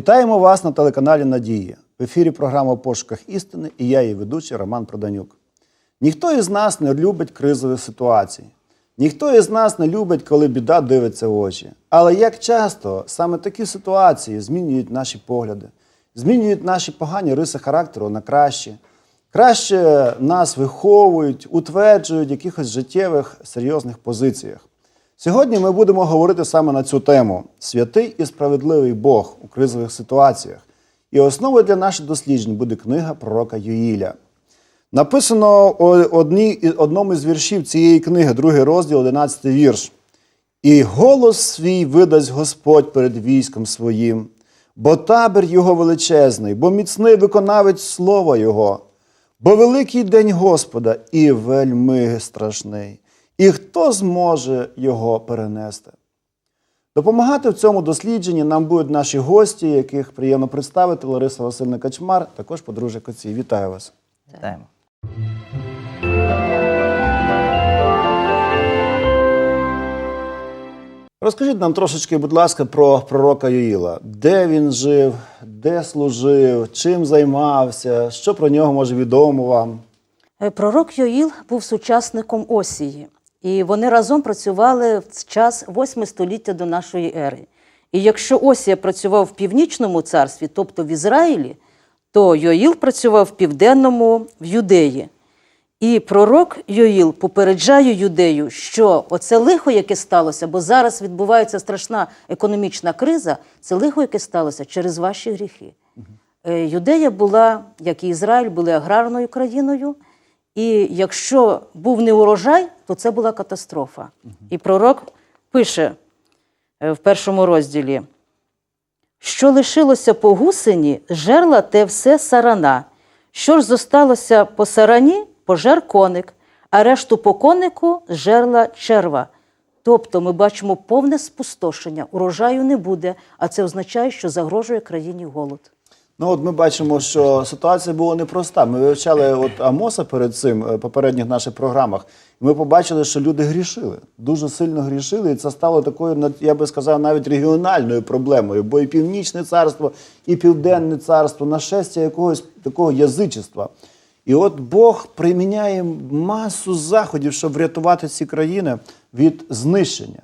Вітаємо вас на телеканалі Надія. В ефірі програма «В пошуках істини і я її ведучий Роман Проданюк. Ніхто із нас не любить кризові ситуації. Ніхто із нас не любить, коли біда дивиться в очі. Але як часто саме такі ситуації змінюють наші погляди, змінюють наші погані риси характеру на краще, краще нас виховують, утверджують в якихось життєвих серйозних позиціях. Сьогодні ми будемо говорити саме на цю тему: святий і справедливий Бог у кризових ситуаціях. І основою для наших досліджень буде книга пророка Юїля. Написано одній, одному з віршів цієї книги, другий розділ, 11 вірш. І голос свій видасть Господь перед військом своїм, бо табір його величезний, бо міцний виконавець слова Його, бо великий день Господа і вельми страшний. І хто зможе його перенести? Допомагати в цьому дослідженні нам будуть наші гості, яких приємно представити Лариса Васильна Качмар, також подружжя Коцій. Вітаю вас. Вітаємо. Розкажіть нам трошечки, будь ласка, про пророка Юїла. Де він жив, де служив, чим займався, що про нього може відомо вам? Е, Пророк Йоїл був сучасником Осії, і вони разом працювали в час 8 століття до нашої ери. І якщо Осія працював в північному царстві, тобто в Ізраїлі, то Йоїл працював в південному в Юдеї. І пророк Йоїл попереджає юдею, що оце лихо, яке сталося, бо зараз відбувається страшна економічна криза, це лихо, яке сталося через ваші гріхи. Е, Юдея була, як і Ізраїль, були аграрною країною. І якщо був не урожай, то це була катастрофа. І пророк пише е, в першому розділі: що лишилося по гусені, жерла те все сарана. Що ж зосталося по сарані, пожер коник, а решту по конику жерла черва. Тобто ми бачимо повне спустошення, урожаю не буде, а це означає, що загрожує країні голод. Ну, от ми бачимо, що ситуація була непроста. Ми вивчали от Амоса перед цим е, попередніх наших програмах. Ми побачили, що люди грішили, дуже сильно грішили, і це стало такою, я би сказав, навіть регіональною проблемою. Бо і північне царство, і південне царство, нашестя якогось такого язичества. І от Бог приміняє масу заходів, щоб врятувати ці країни від знищення.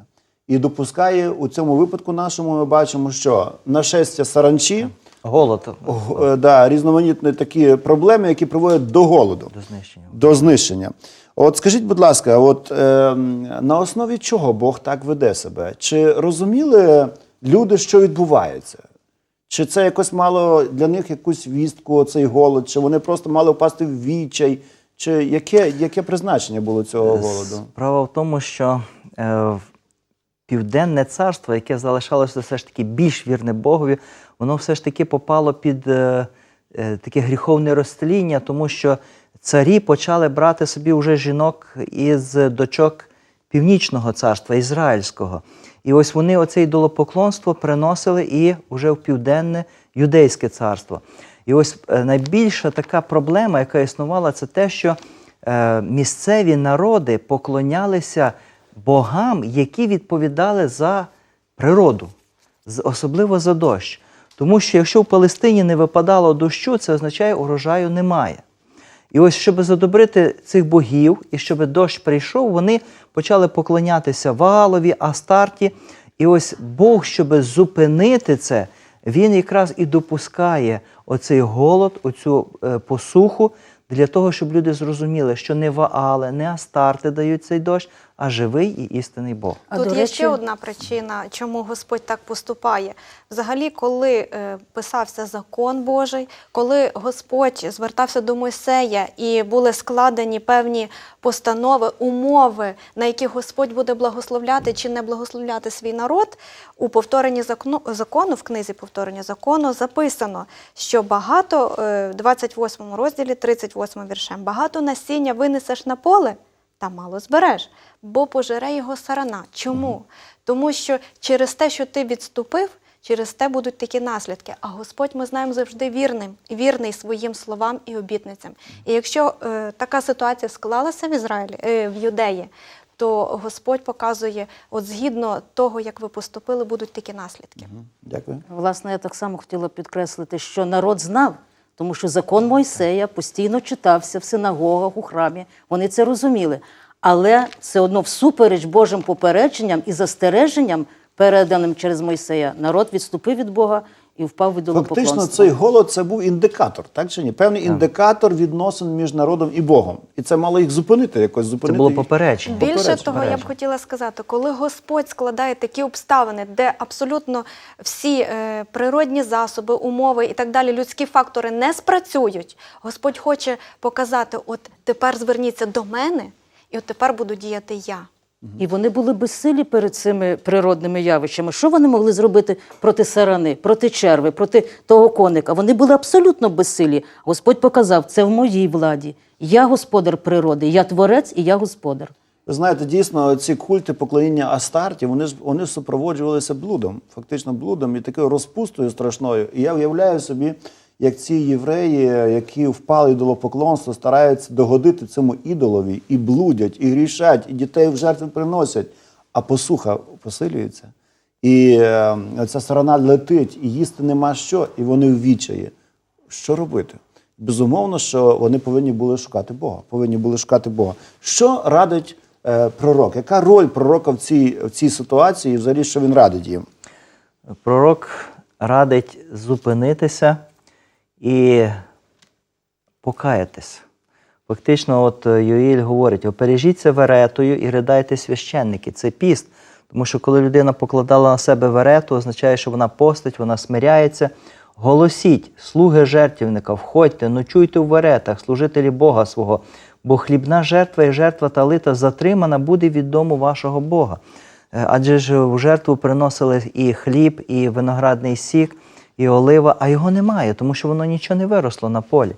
І допускає у цьому випадку нашому, ми бачимо, що нашестя саранчі. Голод Г- е, да, різноманітні такі проблеми, які приводять до голоду, до знищення. до знищення. От скажіть, будь ласка, от е, на основі чого Бог так веде себе? Чи розуміли люди, що відбувається? Чи це якось мало для них якусь вістку, цей голод, чи вони просто мали впасти в відчай? Чи яке, яке призначення було цього голоду? Справа в тому, що е, південне царство, яке залишалося все ж таки більш вірне Богові, воно все ж таки попало під е, е, таке гріховне розтління, тому що царі почали брати собі вже жінок із дочок північного царства, ізраїльського. І ось вони оце ідолопоклонство приносили і вже в південне юдейське царство. І ось е, найбільша така проблема, яка існувала, це те, що е, місцеві народи поклонялися богам, які відповідали за природу, особливо за дощ. Тому що якщо в Палестині не випадало дощу, це означає, урожаю немає. І ось, щоб задобрити цих богів і щоб дощ прийшов, вони почали поклонятися Ваалові, Астарті. І ось Бог, щоб зупинити це, він якраз і допускає оцей голод, оцю е, посуху, для того, щоб люди зрозуміли, що не Ваали, не Астарти дають цей дощ, а живий і істинний Бог. А, Тут до є речі- ще одна причина, чому Господь так поступає. Взагалі, коли е, писався закон Божий, коли Господь звертався до Мойсея і були складені певні постанови, умови, на які Господь буде благословляти чи не благословляти свій народ, у повторенні закону, закону в книзі повторення закону записано, що багато, е, в 28 розділі, 38 віршем, багато насіння винесеш на поле, та мало збереш, бо пожере його сарана. Чому? Тому що через те, що ти відступив, через те будуть такі наслідки. А Господь ми знаємо завжди вірним, вірний своїм словам і обітницям. І якщо е, така ситуація склалася в Ізраїлі, е, в Юдеї, то Господь показує, от згідно того, як ви поступили, будуть такі наслідки. Дякую. Власне, я так само хотіла підкреслити, що народ знав, тому що закон Мойсея постійно читався в синагогах, у храмі. Вони це розуміли. Але все одно, всупереч Божим попередженням і застереженням, переданим через Мойсея, народ відступив від Бога і впав в Фактично, ідолопоклонство. цей голод це був індикатор, так чи ні? Певний індикатор відносин між народом і Богом. І це мало їх зупинити, якось Це було попередження. Більше Попередження. того, я б хотіла сказати, коли Господь складає такі обставини, де абсолютно всі е, природні засоби, умови і так далі, людські фактори не спрацюють, Господь хоче показати: от тепер зверніться до мене, і от тепер буду діяти я. І вони були безсилі перед цими природними явищами. Що вони могли зробити проти сарани, проти черви, проти того коника? Вони були абсолютно безсилі. Господь показав, це в моїй владі. Я господар природи, я творець і я господар. Ви знаєте, дійсно, ці культи поклоніння Астарті, вони вони супроводжувалися блудом, фактично блудом і такою розпустою страшною. І я уявляю собі, як ці євреї, які впали до поклонства, стараються догодити цьому ідолові, і блудять, і грішать, і дітей в жертви приносять, а посуха посилюється. І е, ця сторона летить, і їсти нема що, і вони в відчаї. Що робити? Безумовно, що вони повинні були шукати Бога. Повинні були шукати Бога. Що радить е, пророк? Яка роль пророка в цій, в цій ситуації, і взагалі, що він радить їм? Пророк радить зупинитися і покаятись. Фактично, от е, Йоїль говорить: опережіться веретою і ридайте священники. Це піст. Тому що коли людина покладала на себе верету, означає, що вона постить, вона смиряється. Голосіть, слуги жертвівника, входьте, ночуйте в веретах, служителі Бога свого, бо хлібна жертва і жертва талита затримана буде від дому вашого Бога. Е, Адже ж в жертву приносили і хліб, і виноградний сік, і олива, а його немає, тому що воно нічого не виросло на полі.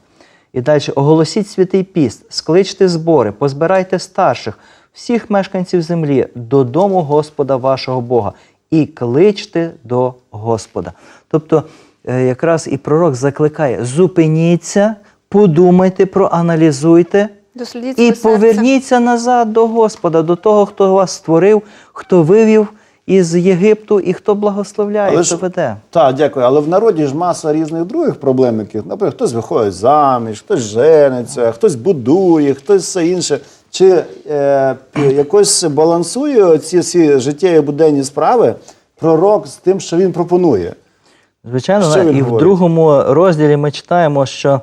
І далі оголосіть святий піст, скличте збори, позбирайте старших, всіх мешканців землі додому Господа вашого Бога і кличте до Господа. Тобто, е, якраз і пророк закликає: зупиніться, подумайте, проаналізуйте. І поверніться назад до Господа, до того, хто вас створив, хто вивів із Єгипту і хто благословляє, Але хто ж- веде. Так, дякую. Але в народі ж маса різних других проблем, яких, наприклад, хтось виходить заміж, хтось жениться, хтось будує, хтось все інше. Чи е, п- якось балансує ці всі життєві буденні справи пророк з тим, що він пропонує? Звичайно, Що він і в говорить? другому розділі ми читаємо, що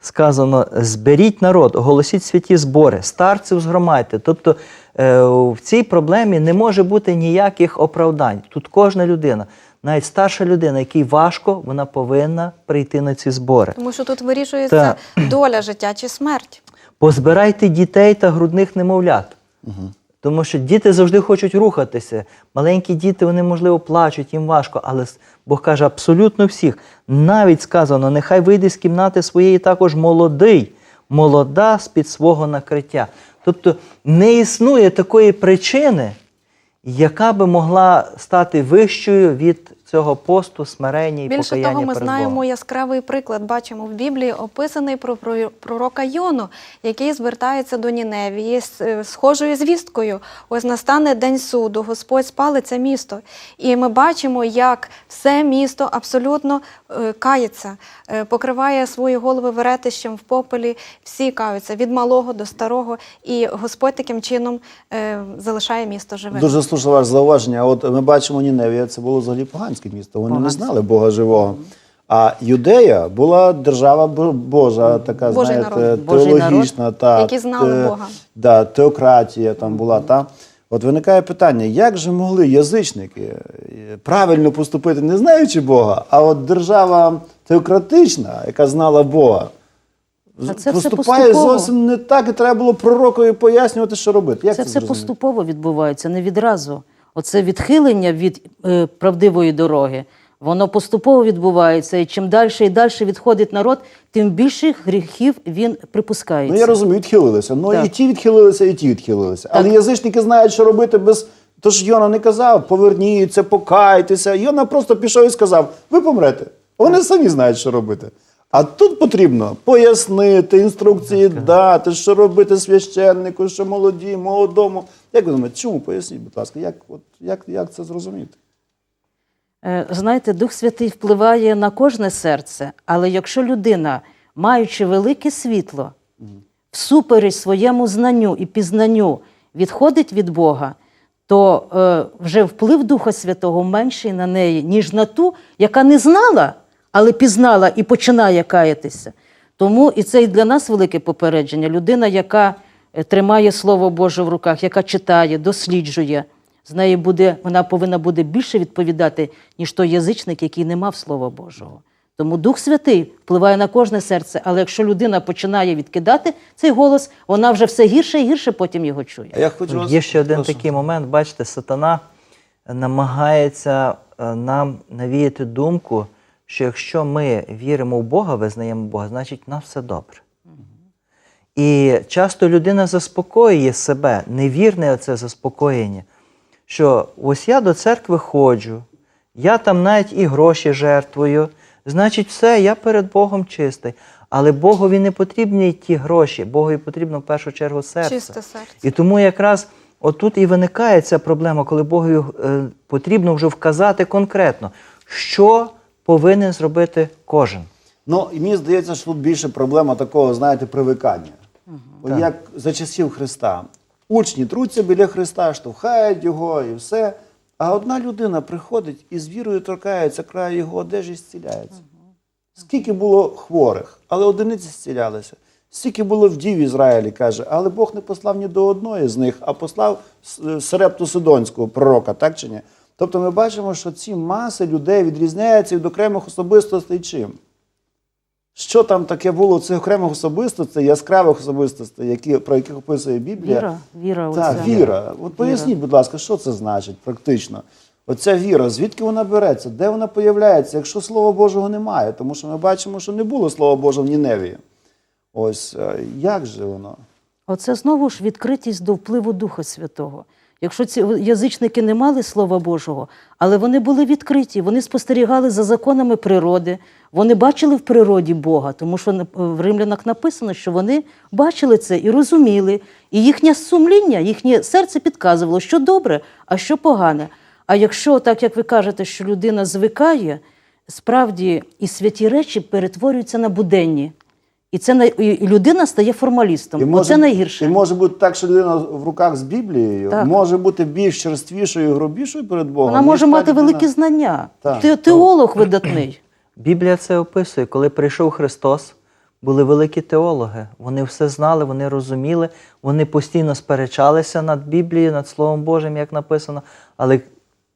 сказано: зберіть народ, оголосіть святі збори, старців згромадьте. Тобто в цій проблемі не може бути ніяких оправдань. Тут кожна людина, навіть старша людина, якій важко, вона повинна прийти на ці збори. Тому що тут вирішується доля життя чи смерть. Позбирайте дітей та грудних немовлят. Тому що діти завжди хочуть рухатися. Маленькі діти, вони, можливо, плачуть, їм важко, але Бог каже абсолютно всіх. Навіть сказано, нехай вийде з кімнати своєї також молодий, молода з-під свого накриття. Тобто не існує такої причини, яка би могла стати вищою від цього посту, смирення і Більше покаяння того, ми перед знаємо Богом. яскравий приклад. Бачимо в Біблії описаний про про- пророка Йону, який звертається до Ніневії з е, схожою звісткою. Ось настане день суду, Господь спалить це місто. І ми бачимо, як все місто абсолютно е, кається, е, покриває свої голови веретищем в попелі. Всі каються від малого до старого. І Господь таким чином залишає місто живим. Дуже слушне ваше зауваження. От ми бачимо Ніневія, це було взагалі поганське місто. Вони Поганське. не знали Бога живого. А Юдея була держава Божа, така Божий знаєте, народ. Теологічна, та Які знали те- Бога. Да, теократія там була. Та от виникає питання: як же могли язичники е, правильно поступити, не знаючи Бога, а от держава теократична, яка знала Бога. А це поступає поступово. зовсім не так, і треба було пророкові пояснювати, що робити. Як Це це, все зрозуміти? поступово відбувається, не відразу. Оце відхилення від е, правдивої дороги. Воно поступово відбувається, і чим далі і далі відходить народ, тим більше гріхів він припускається. Ну я розумію, відхилилися. Ну Так. і ті відхилилися, і ті відхилилися. Але язичники знають, що робити без. Тож Йона не казав, поверніться, покайтеся. Йона просто пішов і сказав: ви помрете. Вони самі знають, що робити. А тут потрібно пояснити, інструкції дати, що робити священнику, що молоді, молодому. Як ви думаєте, чому поясніть, будь ласка, як, от, як, як це зрозуміти? Е, Знаєте, Дух Святий впливає на кожне серце, але якщо людина, маючи велике світло, всупереч своєму знанню і пізнанню відходить від Бога, то е, вже вплив Духа Святого менший на неї, ніж на ту, яка не знала, але пізнала і починає каятися. Тому і це і для нас велике попередження. Людина, яка тримає Слово Боже в руках, яка читає, досліджує, з нею буде, вона повинна буде більше відповідати, ніж той язичник, який не мав Слова Божого. Тому Дух Святий впливає на кожне серце, але якщо людина починає відкидати цей голос, вона вже все гірше і гірше потім його чує. Я хочу вас- Є ще один Прошу. такий момент, бачите, сатана намагається е, нам навіяти думку, що якщо ми віримо в Бога, визнаємо Бога, значить в нас все добре. І часто людина заспокоює себе, невірне це заспокоєння, що ось я до церкви ходжу, я там навіть і гроші жертвую, значить, все, я перед Богом чистий. Але Богові не потрібні ті гроші, Богові потрібно в першу чергу серце. Чисте серце. І тому якраз отут і виникає ця проблема, коли Богові е, потрібно вже вказати конкретно, що повинен зробити кожен. Ну, і мені здається, що тут більше проблема такого, знаєте, привикання. Так. Як за часів Христа. Учні труться біля Христа, штовхають його і все. А одна людина приходить і з вірою торкається краю його одежі і зціляється. Скільки було хворих, але одиниці зцілялися. Скільки було вдів Ізраїлі, каже, але Бог не послав ні до одної з них, а послав Серепту Сидонського пророка, так чи ні? Тобто ми бачимо, що ці маси людей відрізняються від окремих особистостей чим? Що там таке було цих окремих особистостей, яскравих особистостей, які, про яких описує Біблія? Віра, віра, Так, оця. віра. От поясніть, будь ласка, що це значить практично? Оця віра, звідки вона береться, де вона появляється, якщо Слова Божого немає? Тому що ми бачимо, що не було Слова Божого в Ніневії. Ось е, як же воно? Оце знову ж відкритість до впливу Духа Святого. Якщо ці язичники не мали Слова Божого, але вони були відкриті, вони спостерігали за законами природи, вони бачили в природі Бога, тому що в римлянах написано, що вони бачили це і розуміли, і їхнє сумління, їхнє серце підказувало, що добре, а що погане. А якщо, так як ви кажете, що людина звикає, справді і святі речі перетворюються на буденні. І це най- і людина стає формалістом. Оце найгірше. І може бути так, що людина в руках з Біблією Так. може бути більш черствішою і грубішою перед Богом. Вона може мати людина- великі знання. Так. Те- Теолог видатний. Біблія це описує, коли прийшов Христос, були великі теологи. Вони все знали, вони розуміли, вони постійно сперечалися над Біблією, над Словом Божим, як написано, але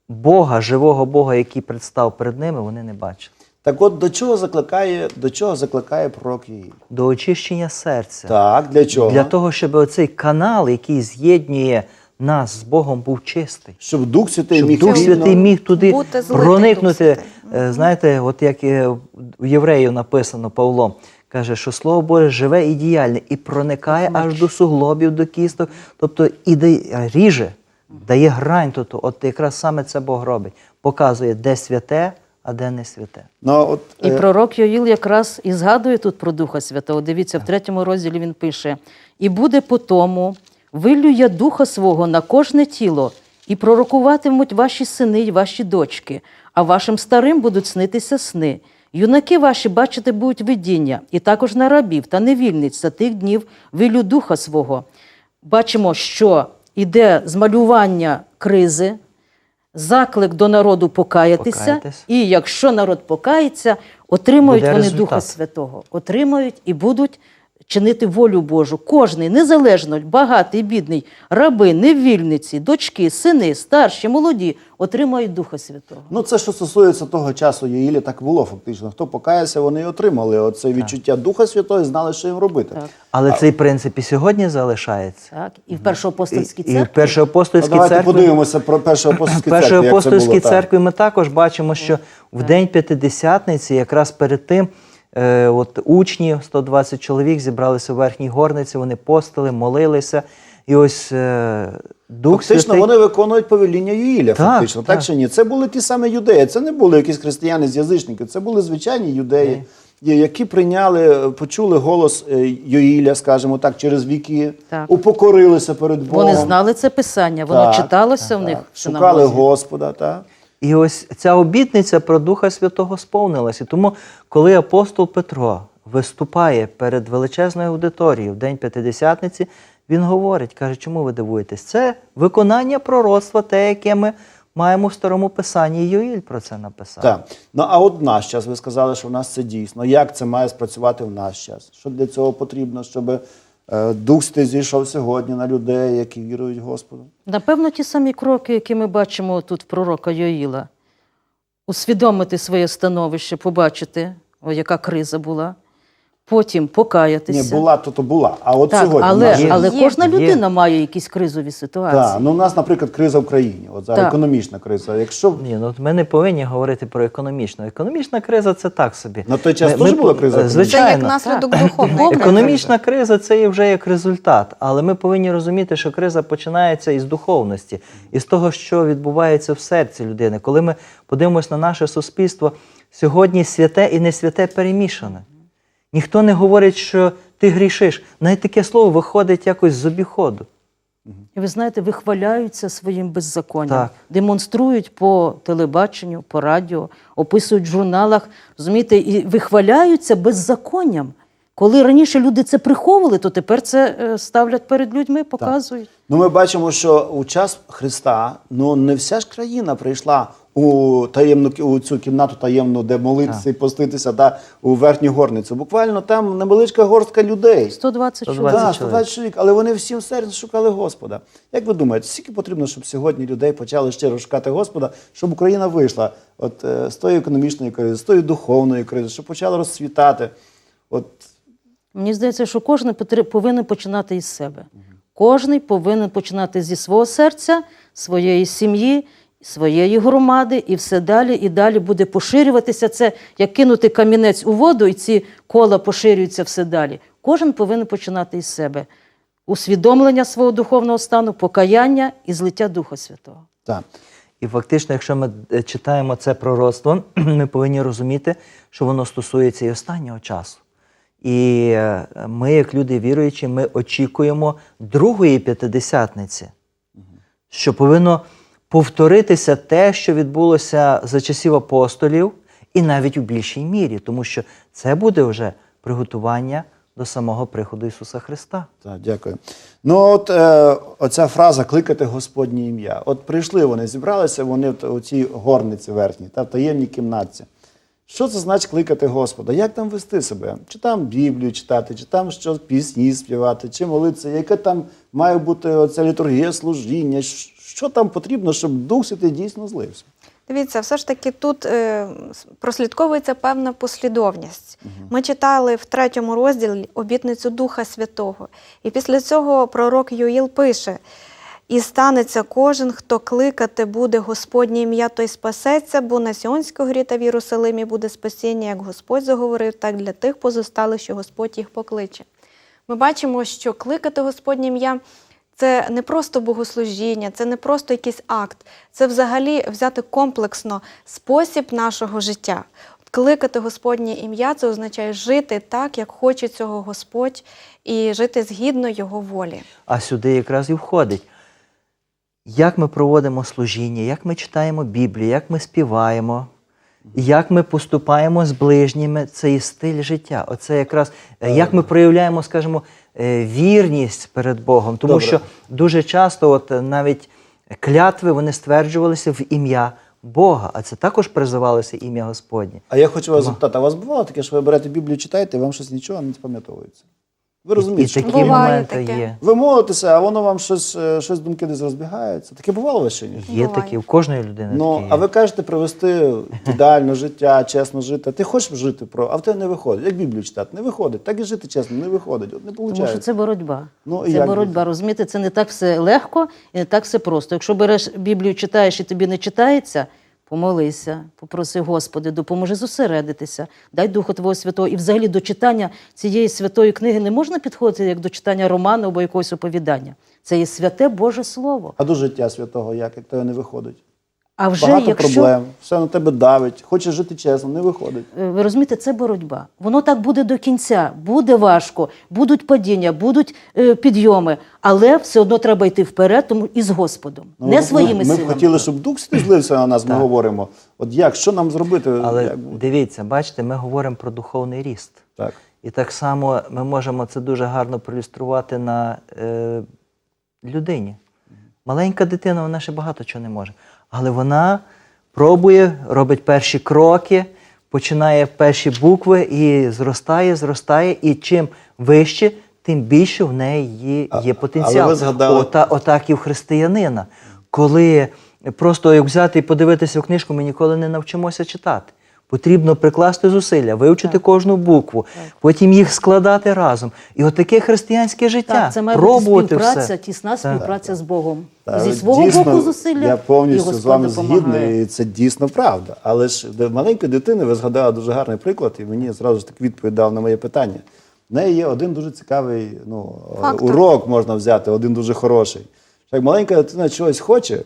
Бога, живого Бога, який представ перед ними, вони не бачили. Так от до чого закликає, до чого закликає пророк її? До очищення серця. Так, для чого? Для того, щоб оцей канал, який з'єднує нас з Богом, був чистий. Щоб Дух Святий Щоб міг Дух Святий міг туди Бути проникнути. Е, Знаєте, от як е, у євреїв написано Павло, каже, що Слово Боже живе і діяльне, і проникає аж до суглобів, до кісток, тобто і дає, ріже, дає грань. Тобто, от якраз саме це Бог робить. Показує, де святе, а де не святе. Ну, от, І е, пророк Йоїл якраз і згадує тут про Духа Святого. Дивіться, в третьому розділі він пише: І буде по тому, вилю я духа свого на кожне тіло, і пророкуватимуть ваші сини й ваші дочки, а вашим старим будуть снитися сни. Юнаки ваші бачити будуть видіння, і також на рабів та невільниць за тих днів вилю духа свого. Бачимо, що іде змалювання кризи, заклик до народу покаятися, Покаятись. і якщо народ покається, отримують Буде вони результат. Духа Святого, отримають і будуть чинити волю Божу. Кожний, незалежно, багатий, бідний, раби, невільниці, дочки, сини, старші, молоді, отримають Духа Святого. Ну, це що стосується того часу Єїлі, так було фактично. Хто покаявся, вони і отримали оце відчуття Духа Святого і знали, що їм робити. Так. Але цей принцип і сьогодні залишається. Так? І в першоапостольській І, і в церкві. А давайте церкві. подивимося про першу апостольську В церкву. Першої як це апостольській було, так. церкві ми також бачимо, що в день П'ятидесятниці, якраз перед тим, е, от учні, 120 чоловік, зібралися в верхній горниці, вони постили, молилися. І ось е, Дух Фактично Святий. вони виконують повеління Юїля, Так, фактично, так, так. чи ні? Це були ті самі юдеї, це не були якісь християни з язичники, це були звичайні юдеї, є, які прийняли, почули голос е, Йоїля, скажімо так, через віки, Так. упокорилися перед Богом. Вони знали це писання, воно Так, читалося в них. так, шукали. Господа. Так? І ось ця обітниця про Духа Святого сповнилася. Тому, коли апостол Петро виступає перед величезною аудиторією в День П'ятидесятниці, він говорить, каже, чому ви дивуєтесь? Це виконання пророцтва, те, яке ми маємо в старому писанні. Йоїль про це написав. Так. Ну а от в наш час, ви сказали, що в нас це дійсно. Як це має спрацювати в наш час? Що для цього потрібно, щоб е, Дух Святий зійшов сьогодні на людей, які вірують Господу? Напевно, ті самі кроки, які ми бачимо тут в пророка Йоїла. Усвідомити своє становище, побачити, о, яка криза була, потім покаятися. Ні, була, то то була. А от так, сьогодні але, наш але Є. кожна Є. людина має якісь кризові ситуації. Так, ну у нас, наприклад, криза в країні. От зараз Так. економічна криза. Якщо Ні, ну ми не повинні говорити про економічну. Економічна криза це так собі. На той час Ми- теж була криза економічна? Це як наслідок Так. духовної. Економічна криза це є вже як результат, але ми повинні розуміти, що криза починається із духовності, із того, що відбувається в серці людини. Коли ми подивимося на наше суспільство, сьогодні святе і не святе перемішане. Ніхто не говорить, що ти грішиш. Навіть таке слово виходить якось з обіходу. І ви знаєте, вихваляються своїм беззаконням, Так. демонструють по телебаченню, по радіо, описують в журналах, розумієте, і вихваляються беззаконням. Коли раніше люди це приховували, то тепер це е, ставлять перед людьми, показують. Ну, ми бачимо, що у час Христа ну не вся ж країна прийшла у таємну кі- у цю кімнату таємну, де молитися і поститися, да, у верхню горницю. Буквально там невеличка горстка людей. 120 120 чоловік. Так, чоловік. 120 чоловік, але вони всім серцем шукали Господа. Як ви думаєте, скільки потрібно, щоб сьогодні людей почали щиро шукати Господа, щоб Україна вийшла от, е, з тої економічної кризи, з тої духовної кризи, щоб почала розцвітати? От Мені здається, що кожен повинен починати із себе. Кожний повинен починати зі свого серця, своєї сім'ї, своєї громади, і все далі і далі буде поширюватися. Це як кинути камінець у воду, і ці кола поширюються все далі. Кожен повинен починати із себе. Усвідомлення свого духовного стану, покаяння і злиття Духа Святого. так. І фактично, якщо ми е, читаємо це пророцтво, ми повинні розуміти, що воно стосується і останнього часу. І е, ми, як люди віруючі, ми очікуємо другої п'ятидесятниці, що повинно повторитися те, що відбулося за часів апостолів, і навіть у більшій мірі, тому що це буде вже приготування до самого приходу Ісуса Христа. Так, дякую. Ну, от е, оця фраза кликати Господнє ім'я. От прийшли вони, зібралися вони у цій горниці верхній, та в таємній кімнатці. Що це значить кликати Господа? Як там вести себе? Чи там Біблію читати, чи там що пісні співати, чи молитися? Яке там має бути оця літургія служіння? Що там потрібно, щоб Дух Святий дійсно злився? Дивіться, все ж таки тут е, прослідковується певна послідовність. Ми читали в третьому розділі обітницю Духа Святого. І після цього пророк Юїл пише: І станеться кожен, хто кликати буде Господнє ім'я, той спасеться, бо на Сіонській горі та в Єрусалимі буде спасіння, як Господь заговорив, так для тих позосталих, що Господь їх покличе. Ми бачимо, що кликати Господнє ім'я це не просто богослужіння, це не просто якийсь акт, це взагалі взяти комплексно спосіб нашого життя. Кликати Господнє ім'я це означає жити так, як хоче цього Господь, і жити згідно Його волі. А сюди якраз і входить. Як ми проводимо служіння, як ми читаємо Біблію, як ми співаємо, як ми поступаємо з ближніми, це і стиль життя. Оце якраз е, як ми проявляємо, скажімо, вірність перед Богом. Тому Добре. що дуже часто, от е, навіть клятви вони стверджувалися в ім'я Бога, а це також призивалося ім'я Господнє. А я хочу вас запитати, а у вас бувало таке, що ви берете Біблію, читаєте, і вам щось нічого не запам'ятовується? Ви розумієте, що такі моменти є. ви молитеся, а воно вам щось, е, щось думки десь розбігаються. Таке бувало вас чи ні? Є такі, у кожної людини Ну, такі а ви кажете привести ідеальне життя, чесно жити. Ти хочеш жити про, а в тебе не виходить. Як Біблію читати? Не виходить. Так і жити чесно, не виходить. От не Тому що це боротьба. Ну, і це як боротьба. Розумієте, це не так все легко і не так все просто. Якщо береш Біблію, читаєш і тобі не читається, помолися, попроси Господи, допоможи зосередитися, дай Духу Твого Святого. І взагалі до читання цієї святої книги не можна підходити як до читання роману або якогось оповідання. Це є святе Боже Слово. А до життя святого як, як то не виходить? А вже Багато якщо проблем, все на тебе давить, хочеш жити чесно, не виходить. Е, ви розумієте, це боротьба. Воно так буде до кінця. Буде важко, будуть падіння, будуть е, підйоми, але все одно треба йти вперед, тому і з Господом, Ну, не ми- своїми ми, силами. Ми б хотіли, щоб дух злився на нас, ми говоримо. От як, що нам зробити? Але Як дивіться, бачите, ми говоримо про духовний ріст. Так. І так само ми можемо це дуже гарно проілюструвати на е, людині. Маленька дитина, вона ще багато чого не може. Але вона пробує, робить перші кроки, починає перші букви і зростає, зростає. І чим вище, тим більше в неї є є але потенціал. ви згадали- Ота, отак і в християнина. Коли просто як взяти і подивитися в книжку, ми ніколи не навчимося читати. Потрібно прикласти зусилля, вивчити кожну букву, потім їх складати разом. І от таке християнське життя. Так, це має бути співпраця, все. тісна співпраця з Богом. Та, Зі свого дійсно, боку зусилля. Я і повністю з вами згідний, і це дійсно правда. Але ж для маленької дитини ви згадали дуже гарний приклад, і мені зразу ж так відповідь дав на моє питання. В неї є один дуже цікавий ну, Фактор. урок можна взяти, один дуже хороший. Як маленька дитина чогось хоче,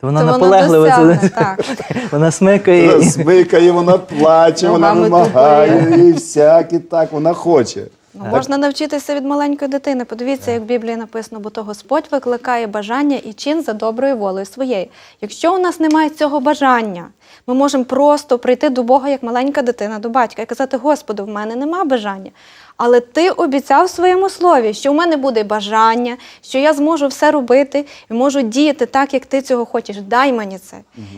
То вона наполеглива, це- так. вона смикає. вона смикає, вона плаче, вона вимагає, і всякі так, вона хоче. Ну, можна навчитися від маленької дитини. Подивіться, як в Біблії написано, бо то Господь викликає бажання і чин за доброю волею своєю. Якщо у нас немає цього бажання, ми можемо просто прийти до Бога як маленька дитина до батька і казати: Господу, в мене нема бажання. Але ти обіцяв в своєму слові, що в мене буде бажання, що я зможу все робити і можу діяти так, як ти цього хочеш. Дай мені це.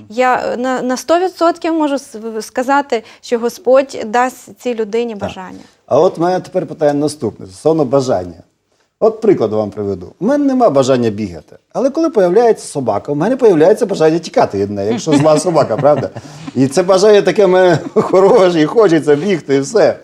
Я е, на, на 100% можу сказати, що Господь дасть цій людині бажання. А от мене тепер питання наступне стосовно бажання. От приклад вам приведу. У мене нема бажання бігати. Але коли появляється собака, у мене появляється бажання тікати від неї, якщо зла собака, правда? І це бажання таке в мене хороше, і хочеться бігти, і все.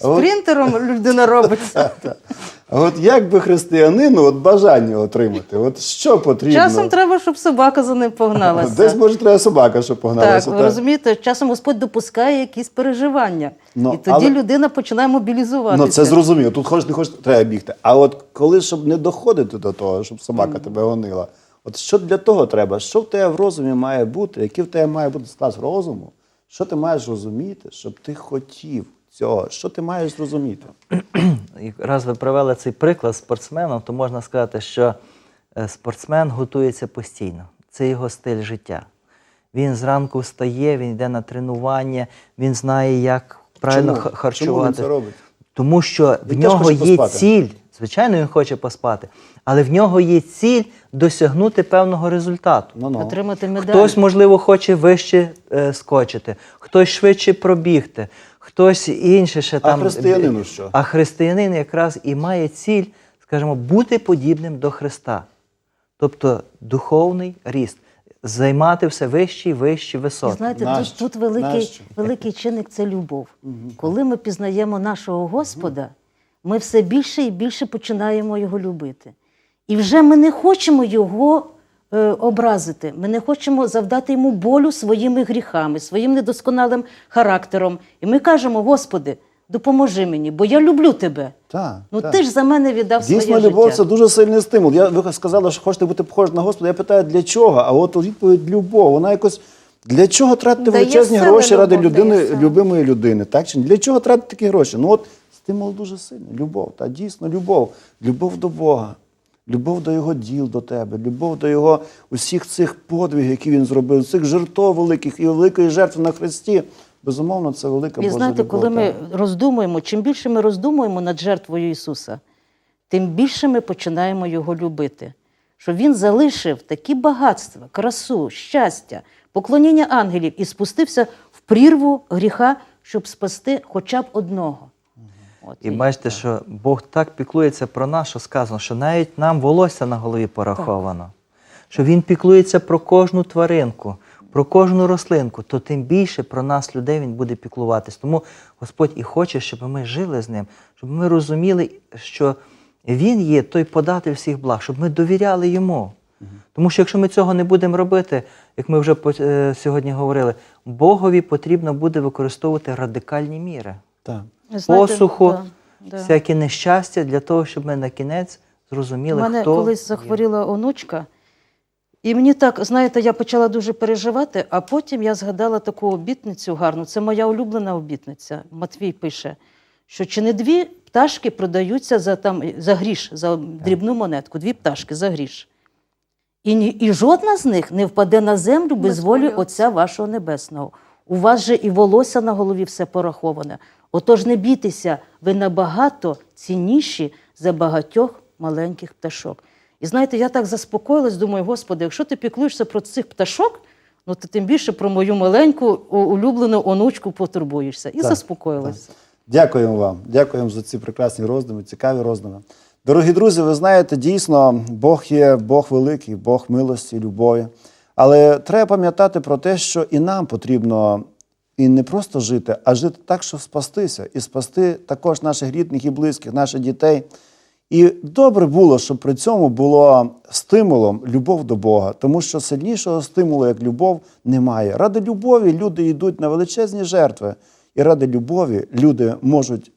Спринтером людина робиться. а от як би християнину от бажання отримати? От що потрібно? Часом треба, щоб собака за ним погналася. Десь може треба собака, щоб Так, погналася. ви розумієте, часом Господь допускає якісь переживання. Ну, і тоді але- людина починає мобілізуватися. Ну, це зрозуміло. Тут хочеш, не хочеш, треба бігти. А от коли щоб не доходити до того, щоб собака тебе гонила, от що для того треба? Що в тебе в розумі має бути? Який в тебе має бути склад розуму? Що ти маєш розуміти, щоб ти хотів цього? Що ти маєш зрозуміти? Раз ви привели цей приклад спортсменом, то можна сказати, що е, спортсмен готується постійно. Це його стиль життя. Він зранку встає, він йде на тренування, він знає, як правильно Чому? ха- Чому харчувати. він це робить? Тому що в Він теж нього є поспати. ціль. Звичайно, він хоче поспати, але в нього є ціль досягнути певного результату. Ну, ну. Отримати медаль. Хтось, можливо, хоче вище е, скочити, хтось швидше пробігти, хтось інше ще А там. християнину що? А християнин якраз і має ціль, скажімо, бути подібним до Христа. Тобто духовний ріст, займати все вищі, вищі І висоти. знаєте, Нащо? тут, тут великий, Нащо? великий чинник це любов. Коли ми пізнаємо нашого Господа, ми все більше і більше починаємо його любити. І вже ми не хочемо його образити, ми не хочемо завдати йому болю своїми гріхами, своїм недосконалим характером. І ми кажемо: Господи, допоможи мені, бо я люблю тебе. Так, Ну так. ти ж за мене віддав Дійсно, своє любов це дуже сильний стимул. Я, ви сказали, що хочете бути похожі на Господа. Я питаю, для чого? А от відповідь любов. Вона якось. Для чого тратити Дає величезні гроші ради людини, любимої людини? Так чи ні? Для чого тратити такі гроші? Ну от стимул дуже сильний. Любов. Та дійсно любов. Любов до Бога, любов до Його діл до тебе, любов до Його усіх цих подвигів, які він зробив, цих жертв великих і великої жертви на Христі. Безумовно, це велика І Божа знаєте, любов. коли ми роздумуємо, чим більше ми роздумуємо над жертвою Ісуса, тим більше ми починаємо Його любити. Що Він залишив такі багатства, красу, щастя, поклоніння ангелів і спустився в прірву гріха, щоб спасти хоча б одного. От, І бачите, що Бог так піклується про нас, що сказано, що навіть нам волосся на голові пораховано, що Він піклується про кожну тваринку, про кожну рослинку, то тим більше про нас, людей, Він буде піклуватись. Тому Господь і хоче, щоб ми жили з ним, щоб ми розуміли, що Він є той податель всіх благ, щоб ми довіряли йому. Тому що якщо ми цього не будемо робити, як ми вже е, сьогодні говорили, Богові потрібно буде використовувати радикальні міри Так. Знаєте, посуху, да, да. всякі нещастя для того, щоб ми на кінець У зрозуміли, мене хто колись є. захворіла онучка, І мені так, знаєте, я почала дуже переживати, а потім я згадала таку обітницю гарну. Це моя улюблена обітниця. Матвій пише, що чи не дві пташки продаються за, там, за гріш, за дрібну монетку, дві пташки за гріш. І, ні, і жодна з них не впаде на землю без, волі Отця вашого Небесного. У вас же і волосся на голові все пораховане. Отож не бійтеся, ви набагато цінніші за багатьох маленьких пташок. І знаєте, я так заспокоїлась, думаю, Господи, якщо ти піклуєшся про цих пташок, ну то тим більше про мою маленьку улюблену онучку потурбуєшся. І Так, заспокоїлася. Дякуємо вам. Дякуємо за ці прекрасні роздуми, цікаві роздуми. Дорогі друзі, ви знаєте, дійсно, Бог є Бог великий, Бог милості, любові. Але треба пам'ятати про те, що і нам потрібно і не просто жити, а жити так, щоб спастися, і спасти також наших рідних і близьких, наших дітей. І добре було, щоб при цьому було стимулом любов до Бога, тому що сильнішого стимулу, як любов, немає. Ради любові люди йдуть на величезні жертви, і ради любові люди можуть,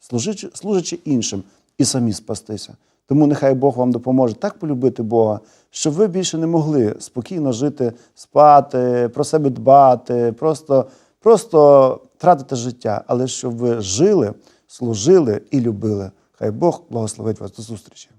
служичи, служачи іншим, і самі спастися. Тому нехай Бог вам допоможе так полюбити Бога, щоб ви більше не могли спокійно жити, спати, про себе дбати, просто, просто втратите життя, але щоб ви жили, служили і любили. Хай Бог благословить вас до зустрічі.